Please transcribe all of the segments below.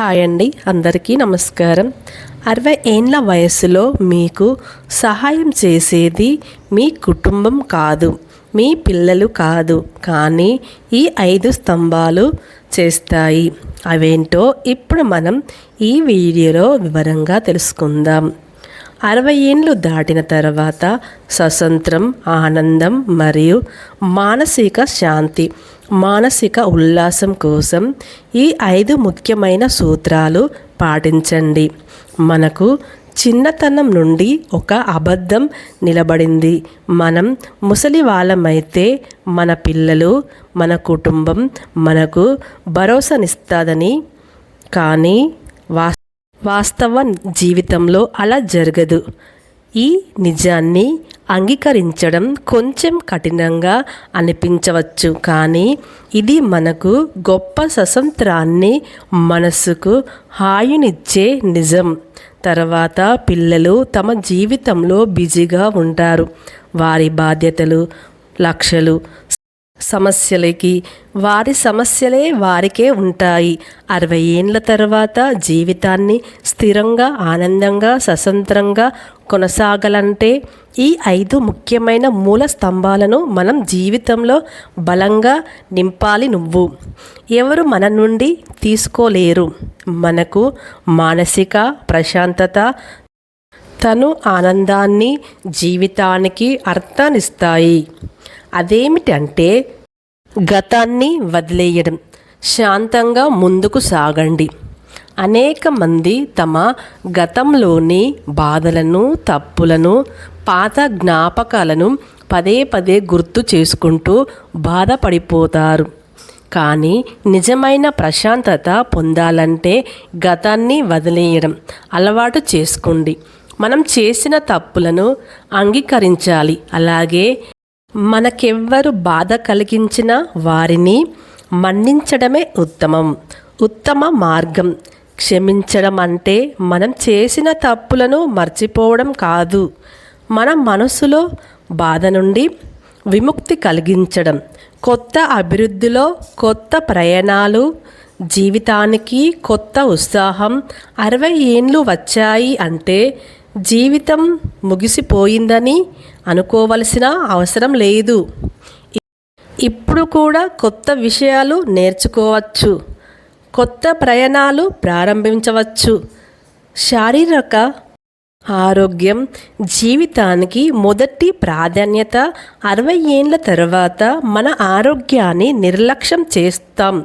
Hi అండి అందరికీ నమస్కారం. అరవై ఏండ్ల వయసులో మీకు సహాయం చేసేది మీ కుటుంబం కాదు మీ పిల్లలు కాదు కానీ ఈ ఐదు స్తంభాలు చేస్తాయి. అవేంటో ఇప్పుడు మనం ఈ వీడియోలో వివరంగా తెలుసుకుందాం. అరవై ఏండ్లు దాటిన తర్వాత స్వతంత్రం ఆనందం మరియు మానసిక శాంతి మానసిక ఉల్లాసం కోసం ఈ ఐదు ముఖ్యమైన సూత్రాలు పాటించండి. మనకు చిన్నతనం నుండి ఒక అబద్ధం నిలబడింది. మనం ముసలి వాళ్ళమైతే మన పిల్లలు మన కుటుంబం మనకు భరోసానిస్తుందని కానీ వా వాస్తవ జీవితంలో అలా జరగదు. ఈ నిజాన్ని అంగీకరించడం కొంచెం కఠినంగా అనిపించవచ్చు కానీ ఇది మనకు గొప్ప స్వతంత్రాన్ని మనసుకు హాయినిచ్చే నిజం. తర్వాత పిల్లలు తమ జీవితంలో బిజీగా ఉంటారు. వారి బాధ్యతలు లక్ష్యాలు సమస్యలకి. వారి సమస్యలే వారికే ఉంటాయి. అరవై ఏండ్ల తర్వాత జీవితాన్ని స్థిరంగా ఆనందంగా స్వతంత్రంగా కొనసాగాలంటే ఈ ఐదు ముఖ్యమైన మూల స్తంభాలను మనం జీవితంలో బలంగా నింపాలి నువ్వు. ఎవరు మన నుండి తీసుకోలేరు. మనకు మానసిక ప్రశాంతత తను ఆనందాన్ని జీవితానికి అర్థాన్నిస్తాయి. అదేమిటంటే గతాన్ని వదిలేయడం శాంతంగా ముందుకు సాగండి. అనేక మంది తమ గతంలోని బాధలను తప్పులను పాత జ్ఞాపకాలను పదే పదే గుర్తు చేసుకుంటూ బాధపడిపోతారు. కానీ నిజమైన ప్రశాంతత పొందాలంటే గతాన్ని వదిలేయడం అలవాటు చేసుకోండి. మనం చేసిన తప్పులను అంగీకరించాలి. అలాగే మనకెవ్వరు బాధ కలిగించిన వారిని మన్నించడమే ఉత్తమం ఉత్తమ మార్గం. క్షమించడం అంటే మనం చేసిన తప్పులను మర్చిపోవడం కాదు. మన మనసులో బాధ నుండి విముక్తి కలిగించడం కొత్త అభివృద్ధిలో కొత్త ప్రయాణాలు జీవితానికి కొత్త ఉత్సాహం అరవై ఏండ్లు వచ్చాయి అంటే జీవితం ముగిసిపోయిందని అనుకోవలసిన అవసరం లేదు. ఇప్పుడు కూడా కొత్త విషయాలు నేర్చుకోవచ్చు. కొత్త ప్రయాణాలు ప్రారంభించవచ్చు. శారీరక ఆరోగ్యం జీవితానికి మొదటి ప్రాధాన్యత అరవై ఏండ్ల తర్వాత మన ఆరోగ్యాన్ని నిర్లక్ష్యం చేస్తాం.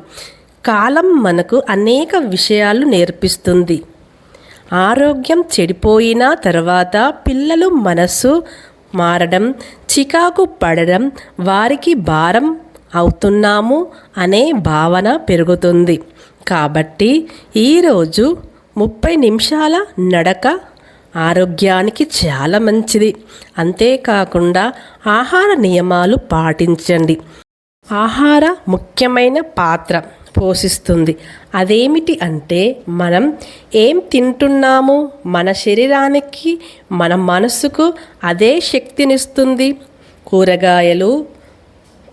కాలం మనకు అనేక విషయాలు నేర్పిస్తుంది. ఆరోగ్యం చెడిపోయిన తర్వాత పిల్లలు మనసు మారడం చికాకు పడడం వారికి భారం అవుతున్నాము అనే భావన పెరుగుతుంది. కాబట్టి ఈరోజు ముప్పై నిమిషాల నడక ఆరోగ్యానికి చాలా మంచిది. అంతేకాకుండా ఆహార నియమాలు పాటించండి. ఆహార ముఖ్యమైన పాత్ర. పోషిస్తుంది. అదేమిటి అంటే మనం ఏం తింటున్నాము మన శరీరానికి మన మనసుకు అదే శక్తినిస్తుంది. కూరగాయలు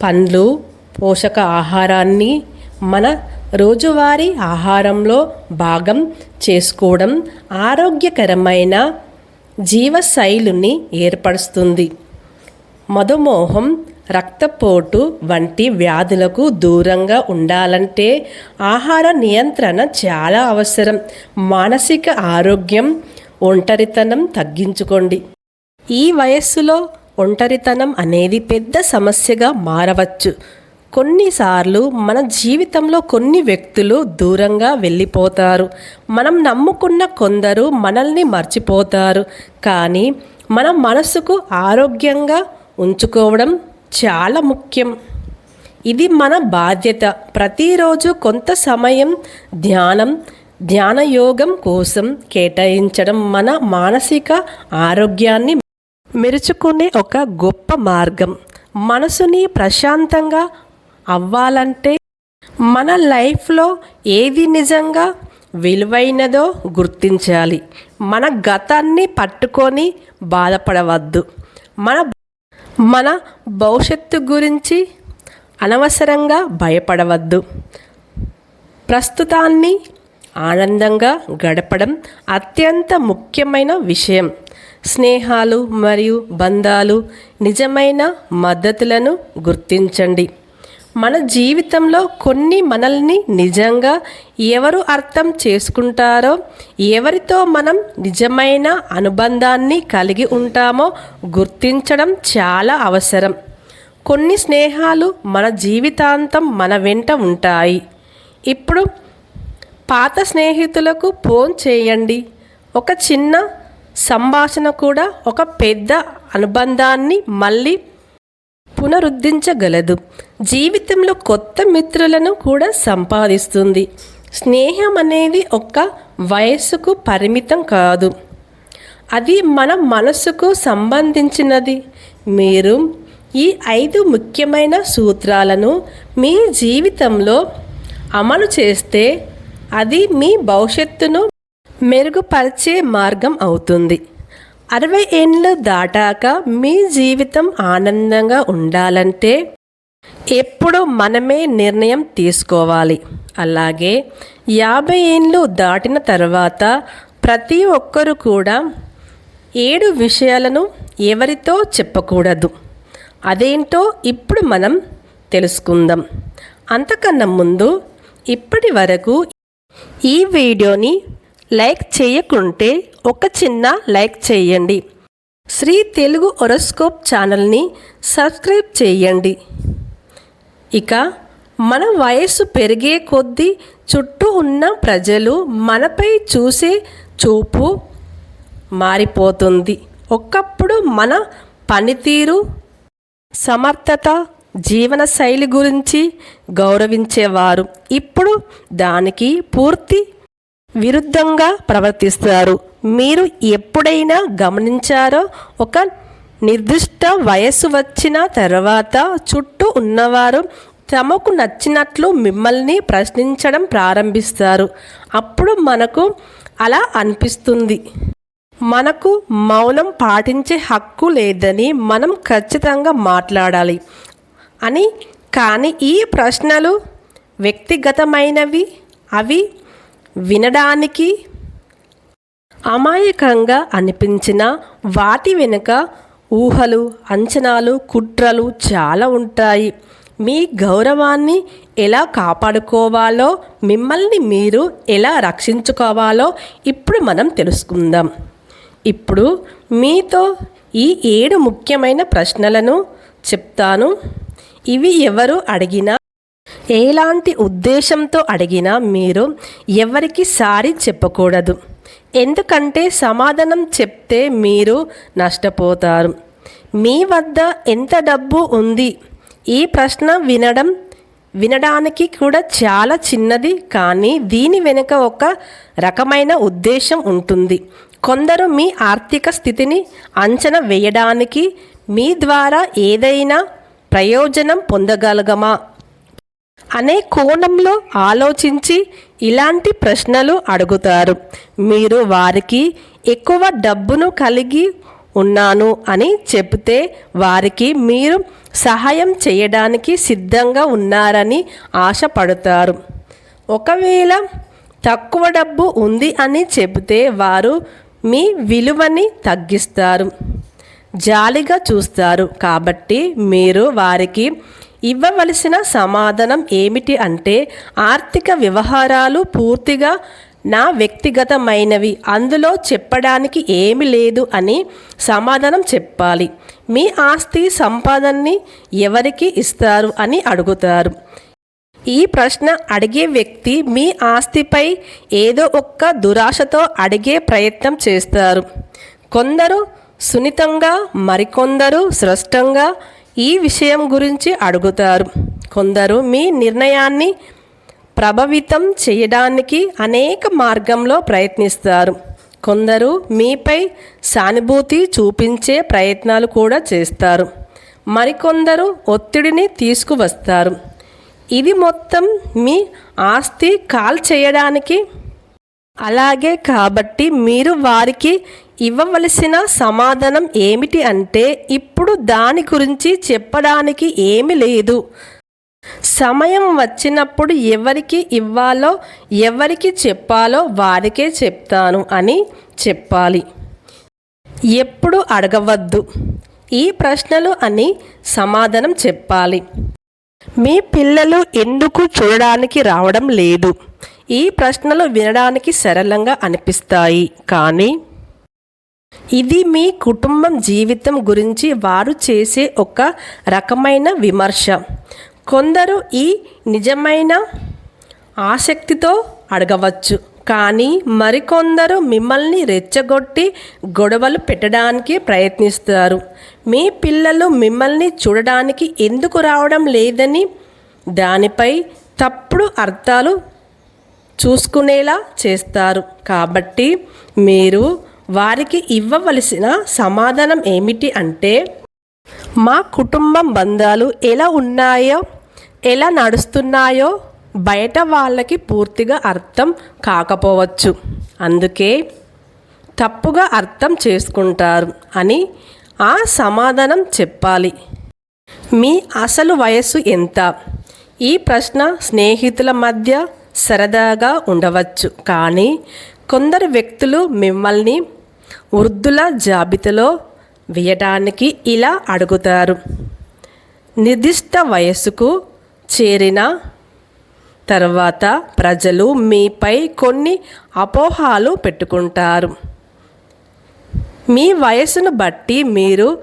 పండ్లు పోషక ఆహారాన్ని మన రోజువారీ ఆహారంలో భాగం చేసుకోవడం ఆరోగ్యకరమైన జీవశైలిని ఏర్పరుస్తుంది. మధుమోహం రక్తపోటు వంటి వ్యాధులకు దూరంగా ఉండాలంటే ఆహార నియంత్రణ చాలా అవసరం. మానసిక ఆరోగ్యం ఒంటరితనం తగ్గించుకోండి. ఈ వయస్సులో ఒంటరితనం అనేది పెద్ద సమస్యగా మారవచ్చు. కొన్నిసార్లు మన జీవితంలో కొన్ని వ్యక్తులు దూరంగా వెళ్ళిపోతారు. మనం నమ్ముకున్న కొందరు మనల్ని మర్చిపోతారు. కానీ మన మనసుకు ఆరోగ్యంగా ఉంచుకోవడం చాలా ముఖ్యం. ఇది మన బాధ్యత. ప్రతిరోజు కొంత సమయం ధ్యానం ధ్యాన యోగం కోసం కేటాయించడం మన మానసిక ఆరోగ్యాన్ని మెరుచుకునే ఒక గొప్ప మార్గం. మనసుని ప్రశాంతంగా అవ్వాలంటే మన లైఫ్లో ఏది నిజంగా విలువైనదో గుర్తించాలి. మన గతాన్ని పట్టుకొని బాధపడవద్దు. మన మన భవిష్యత్తు గురించి అనవసరంగా భయపడవద్దు. ప్రస్తుతాన్ని ఆనందంగా గడపడం అత్యంత ముఖ్యమైన విషయం. స్నేహాలు మరియు బంధాలు నిజమైన మద్దతులను గుర్తించండి. మన జీవితంలో కొన్ని మనల్ని నిజంగా ఎవరు అర్థం చేసుకుంటారో ఎవరితో మనం నిజమైన అనుబంధాన్ని కలిగి ఉంటామో గుర్తించడం చాలా అవసరం. కొన్ని స్నేహాలు మన జీవితాంతం మన వెంట ఉంటాయి. ఇప్పుడు పాత స్నేహితులకు ఫోన్ చేయండి. ఒక చిన్న సంభాషణ కూడా ఒక పెద్ద అనుబంధాన్ని మళ్ళీ పునరుద్ధరించగలదు జీవితంలో కొత్త మిత్రులను కూడా సంపాదిస్తుంది. స్నేహం అనేది ఒక వయస్సుకు పరిమితం కాదు. అది మన మనసుకు సంబంధించినది. మీరు ఈ ఐదు ముఖ్యమైన సూత్రాలను మీ జీవితంలో అమలు చేస్తే అది మీ భవిష్యత్తును మెరుగుపరిచే మార్గం అవుతుంది. అరవై ఏళ్ళు దాటాక మీ జీవితం ఆనందంగా ఉండాలంటే ఎప్పుడు మనమే నిర్ణయం తీసుకోవాలి. అలాగే యాభై ఏళ్ళు దాటిన తర్వాత ప్రతి ఒక్కరు కూడా ఏడు విషయాలను ఎవరితో చెప్పకూడదు. అదేంటో ఇప్పుడు మనం తెలుసుకుందాం. అంతకన్నా ముందు ఇప్పటి వరకు ఈ వీడియోని లైక్ చేయకుంటే ఒక చిన్న లైక్ చేయండి. శ్రీ తెలుగు ఒరోస్కోప్ ఛానల్ని సబ్స్క్రైబ్ చేయండి. ఇక మన వయస్సు పెరిగే కొద్దీ చుట్టూ ఉన్న ప్రజలు మనపై చూసే చూపు మారిపోతుంది. ఒకప్పుడు మన పనితీరు సమర్థత జీవన శైలి గురించి గౌరవించేవారు. ఇప్పుడు దానికి పూర్తి విరుద్ధంగా ప్రవర్తిస్తారు. మీరు ఎప్పుడైనా గమనించారో ఒక నిర్దిష్ట వయస్సు వచ్చిన తర్వాత చుట్టూ ఉన్నవారు తమకు నచ్చినట్లు మిమ్మల్ని ప్రశ్నించడం ప్రారంభిస్తారు. అప్పుడు మనకు అలా అనిపిస్తుంది. మనకు మౌనం పాటించే హక్కు లేదని మనం ఖచ్చితంగా మాట్లాడాలి. అని కానీ ఈ ప్రశ్నలు వ్యక్తిగతమైనవి? అవి వినడానికి అమాయకంగా అనిపించిన వాటి వెనుక ఊహలు అంచనాలు కుట్రలు చాలా ఉంటాయి. మీ గౌరవాన్ని ఎలా కాపాడుకోవాలో మిమ్మల్ని మీరు ఎలా రక్షించుకోవాలో ఇప్పుడు మనం తెలుసుకుందాం. ఇప్పుడు మీతో ఈ ఏడు ముఖ్యమైన ప్రశ్నలను చెప్తాను. ఇవి ఎవరు అడిగినా ఎలాంటి ఉద్దేశంతో అడిగినా మీరు ఎవరికి సారి చెప్పకూడదు. ఎందుకంటే సమాధానం చెప్తే మీరు నష్టపోతారు. మీ వద్ద ఎంత డబ్బు ఉంది? ఈ ప్రశ్న వినడం వినడానికి కూడా చాలా చిన్నది కానీ దీని వెనుక ఒక రకమైన ఉద్దేశం ఉంటుంది. కొందరు మీ ఆర్థిక స్థితిని అంచనా వేయడానికి మీ ద్వారా ఏదైనా ప్రయోజనం పొందగలగమా? అనే కోణంలో ఆలోచించి ఇలాంటి ప్రశ్నలు అడుగుతారు. మీరు వారికి ఎక్కువ డబ్బును కలిగి ఉన్నాను అని చెబితే వారికి మీరు సహాయం చేయడానికి సిద్ధంగా ఉన్నారని ఆశపడతారు. ఒకవేళ తక్కువ డబ్బు ఉంది అని చెబితే వారు మీ విలువని తగ్గిస్తారు. జాలిగా చూస్తారు. కాబట్టి మీరు వారికి ఇవ్వవలసిన సమాధానం ఏమిటి అంటే ఆర్థిక వ్యవహారాలు పూర్తిగా నా వ్యక్తిగతమైనవి అందులో చెప్పడానికి ఏమి లేదు అని సమాధానం చెప్పాలి. మీ ఆస్తి సంపాదనని ఎవరికి ఇస్తారు అని అడుగుతారు. ఈ ప్రశ్న అడిగే వ్యక్తి మీ ఆస్తిపై ఏదో ఒక్క దురాశతో అడిగే ప్రయత్నం చేస్తారు. కొందరు సున్నితంగా మరికొందరు స్పష్టంగా ఈ విషయం గురించి అడుగుతారు. కొందరు మీ నిర్ణయాన్ని ప్రభావితం చేయడానికి అనేక మార్గంలో ప్రయత్నిస్తారు. కొందరు మీపై సానుభూతి చూపించే ప్రయత్నాలు కూడా చేస్తారు. మరికొందరు ఒత్తిడిని తీసుకువస్తారు. ఇది మొత్తం మీ ఆస్తి కాల్ చేయడానికి అలాగే కాబట్టి మీరు వారికి ఇవ్వవలసిన సమాధానం ఏమిటి అంటే ఇప్పుడు దాని గురించి చెప్పడానికి ఏమి లేదు. సమయం వచ్చినప్పుడు ఎవరికి ఇవ్వాలో ఎవరికి చెప్పాలో వారికే చెప్తాను అని చెప్పాలి. ఎప్పుడు అడగవద్దు. ఈ ప్రశ్నలు అని సమాధానం చెప్పాలి. మీ పిల్లలు ఎందుకు చూడడానికి రావడం లేదు? ఈ ప్రశ్నలు వినడానికి సరళంగా అనిపిస్తాయి. కానీ ఇది మీ కుటుంబం జీవితం గురించి వారు చేసే ఒక రకమైన విమర్శ. కొందరు ఈ నిజమైన ఆసక్తితో అడగవచ్చు. కానీ మరికొందరు మిమ్మల్ని రెచ్చగొట్టి గొడవలు పెట్టడానికి ప్రయత్నిస్తారు. మీ పిల్లలు మిమ్మల్ని చూడడానికి ఎందుకు రావడం లేదని దానిపై తప్పుడు అర్థాలు చూసుకునేలా చేస్తారు. కాబట్టి మీరు వారికి ఇవ్వవలసిన సమాధానం ఏమిటి అంటే మా కుటుంబం బంధాలు ఎలా ఉన్నాయో ఎలా నడుస్తున్నాయో బయట వాళ్ళకి పూర్తిగా అర్థం కాకపోవచ్చు. అందుకే తప్పుగా అర్థం చేసుకుంటారు అని ఆ సమాధానం చెప్పాలి. మీ అసలు వయస్సు ఎంత? ఈ ప్రశ్న స్నేహితుల మధ్య సరదాగా ఉండవచ్చు. కానీ కొందరు వ్యక్తులు మిమ్మల్ని వృద్ధుల జాబితాలో వేయడానికి ఇలా అడుగుతారు. నిర్దిష్ట వయస్సుకు చేరిన తర్వాత ప్రజలు మీపై కొన్ని అపోహాలు పెట్టుకుంటారు. మీ వయసును బట్టి మీరు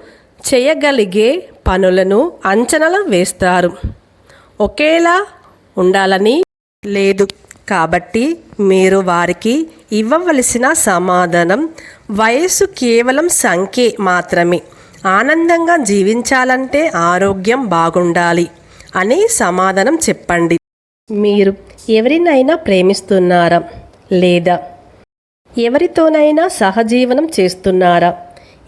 చేయగలిగే పనులను అంచనాలు వేస్తారు. ఒకేలా ఉండాలని లేదు. కాబట్టి మీరు వారికి ఇవ్వవలసిన సమాధానం వయస్సు కేవలం సంఖ్య మాత్రమే. ఆనందంగా జీవించాలంటే ఆరోగ్యం బాగుండాలి అని సమాధానం చెప్పండి. మీరు ఎవరినైనా ప్రేమిస్తున్నారా? లేదా ఎవరితోనైనా సహజీవనం చేస్తున్నారా?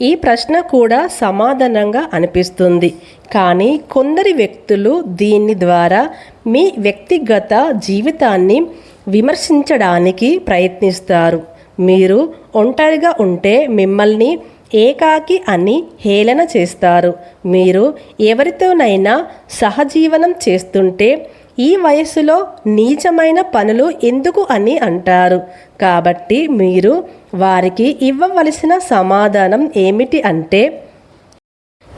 ఈ ప్రశ్న కూడా సమాధానంగా అనిపిస్తుంది. కానీ కొందరి వ్యక్తులు దీని ద్వారా మీ వ్యక్తిగత జీవితాన్ని విమర్శించడానికి ప్రయత్నిస్తారు. మీరు ఒంటరిగా ఉంటే మిమ్మల్ని ఏకాకి అని హేళన చేస్తారు. మీరు ఎవరితోనైనా సహజీవనం చేస్తుంటే ఈ వయసులో నీచమైన పనులు ఎందుకు అని అంటారు. కాబట్టి మీరు వారికి ఇవ్వవలసిన సమాధానం ఏమిటి అంటే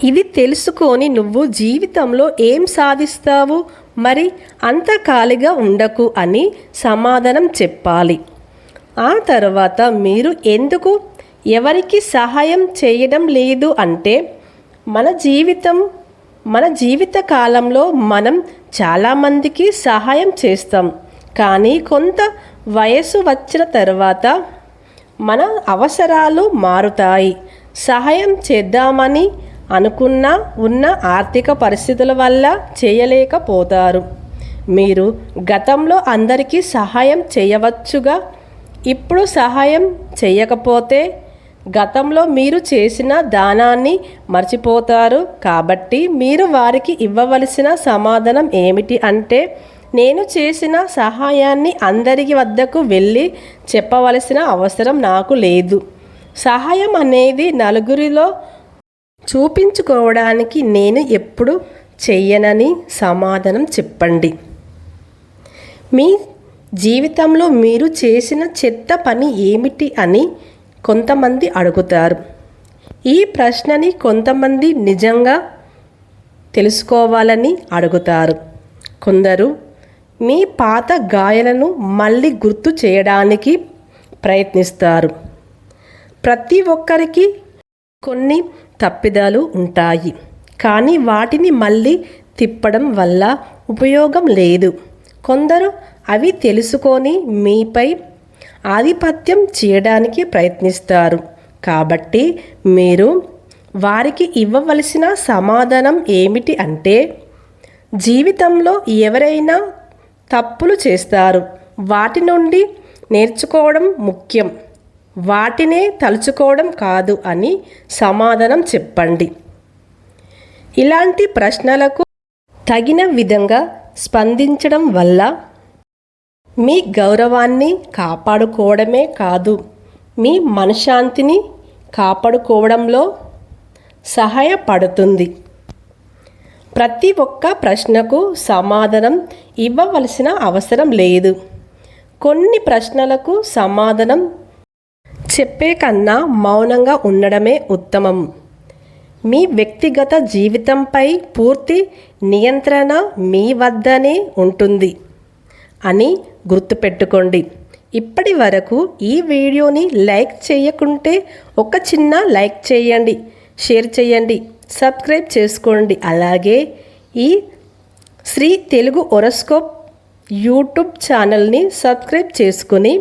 ఇది తెలుసుకొని నువ్వు జీవితంలో ఏం సాధిస్తావు? మరి అంత ఖాళీగా ఉండకు అని సమాధానం చెప్పాలి. ఆ తర్వాత మీరు ఎందుకు ఎవరికి సహాయం చేయడం లేదు అంటే మన జీవితం మన జీవిత కాలంలో మనం చాలామందికి సహాయం చేస్తాం. కానీ కొంత వయసు వచ్చిన తర్వాత మన అవసరాలు మారుతాయి. సహాయం చేద్దామని అనుకున్న ఉన్న ఆర్థిక పరిస్థితుల వల్ల చేయలేకపోతారు. మీరు గతంలో అందరికీ సహాయం చేయవచ్చుగా. ఇప్పుడు సహాయం చేయకపోతే గతంలో మీరు చేసిన దానాన్ని మర్చిపోతారు. కాబట్టి మీరు వారికి ఇవ్వవలసిన సమాధానం ఏమిటి అంటే నేను చేసిన సహాయాన్ని అందరి వద్దకు వెళ్ళి చెప్పవలసిన అవసరం నాకు లేదు. సహాయం అనేది నలుగురిలో చూపించుకోవడానికి నేను ఎప్పుడు చెయ్యనని సమాధానం చెప్పండి. మీ జీవితంలో మీరు చేసిన చెత్త పని ఏమిటి అని కొంతమంది అడుగుతారు. ఈ ప్రశ్నని కొంతమంది నిజంగా తెలుసుకోవాలని అడుగుతారు. కొందరు మీ పాత గాయాలను మళ్ళీ గుర్తు చేయడానికి ప్రయత్నిస్తారు. ప్రతి ఒక్కరికి కొన్ని తప్పిదాలు ఉంటాయి. కానీ వాటిని మళ్ళీ తిప్పడం వల్ల ఉపయోగం లేదు. కొందరు అవి తెలుసుకొని మీపై ఆధిపత్యం చేయడానికి ప్రయత్నిస్తారు. కాబట్టి మీరు వారికి ఇవ్వవలసిన సమాధానం ఏమిటి అంటే జీవితంలో ఎవరైనా తప్పులు చేస్తారు. వాటి నుండి నేర్చుకోవడం ముఖ్యం. వాటినే తలుచుకోవడం కాదు అని సమాధానం చెప్పండి. ఇలాంటి ప్రశ్నలకు తగిన విధంగా స్పందించడం వల్ల మీ గౌరవాన్ని కాపాడుకోవడమే కాదు మీ మనశ్శాంతిని కాపాడుకోవడంలో సహాయపడుతుంది. ప్రతి ఒక్క ప్రశ్నకు సమాధానం ఇవ్వవలసిన అవసరం లేదు. కొన్ని ప్రశ్నలకు సమాధానం చెప్పే కన్నా మౌనంగా ఉండడమే ఉత్తమం. మీ వ్యక్తిగత జీవితంపై పూర్తి నియంత్రణ మీ వద్దనే ఉంటుంది అని గుర్తుపెట్టుకోండి. ఇప్పటి వరకు ఈ వీడియోని లైక్ చేయకుంటే ఒక చిన్న లైక్ చేయండి షేర్ చేయండి సబ్స్క్రైబ్ చేసుకోండి. అలాగే ఈ శ్రీ తెలుగు ఒరస్కోప్ యూట్యూబ్ ఛానల్ని సబ్స్క్రైబ్ చేసుకొని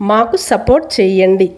మాకు సపోర్ట్ చేయండి.